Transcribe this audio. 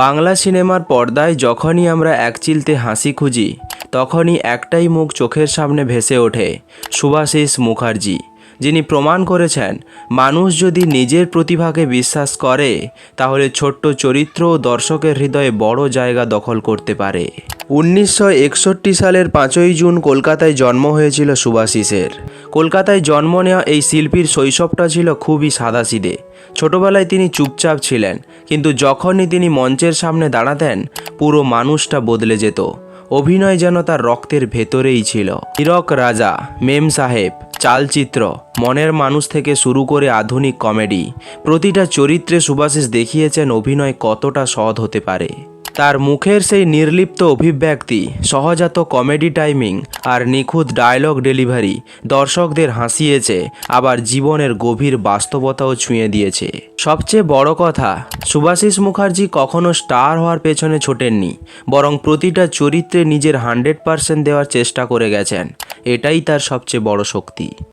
বাংলা সিনেমার পর্দায় যখনই আমরা একচিলতে হাসি খুঁজি, তখনই একটাই মুখ চোখের সামনে ভেসে ওঠে সুভাশিস মুখার্জি, যিনি প্রমাণ করেছেন, মানুষ যদি নিজের প্রতিভাকে বিশ্বাস করে, তাহলে ছোট্ট চরিত্র দর্শকের হৃদয়ে বড় জায়গা দখল করতে পারে। উনিশশো একষট্টি সালের পাঁচই জুন কলকাতায় জন্ম হয়েছিল সুভাষিসের কলকাতায় জন্ম নেওয়া এই শিল্পীর শৈশবটা ছিল খুবই সাদাসিদে। ছোটবেলায় তিনি চুপচাপ ছিলেন, কিন্তু যখনই তিনি মঞ্চের সামনে দাঁড়াতেন, পুরো মানুষটা বদলে যেত। অভিনয় যেন তার রক্তের ভেতরেই ছিল। হীরক রাজা, মেম সাহেব, চালচিত্র, মনের মানুষ থেকে শুরু করে আধুনিক কমেডি, প্রতিটা চরিত্রে সুভাষিস দেখিয়েছেন অভিনয় কতটা সৎ হতে পারে। তার মুখের সেই নির্লিপ্ত অভিব্যক্তি, সহজাত কমেডি টাইমিং আর নিখুঁত ডায়লগ ডেলিভারি দর্শকদের হাসিয়েছে, আবার জীবনের গভীর বাস্তবতাও ছুঁয়ে দিয়েছে। সবচেয়ে বড় কথা, সুভাষিস মুখার্জি কখনো স্টার হওয়ার পেছনে ছোটেননি, বরং প্রতিটা চরিত্রে নিজের হান্ড্রেড পার্সেন্ট দেওয়ার চেষ্টা করে গেছেন, এটাই তার সবচেয়ে বড় শক্তি।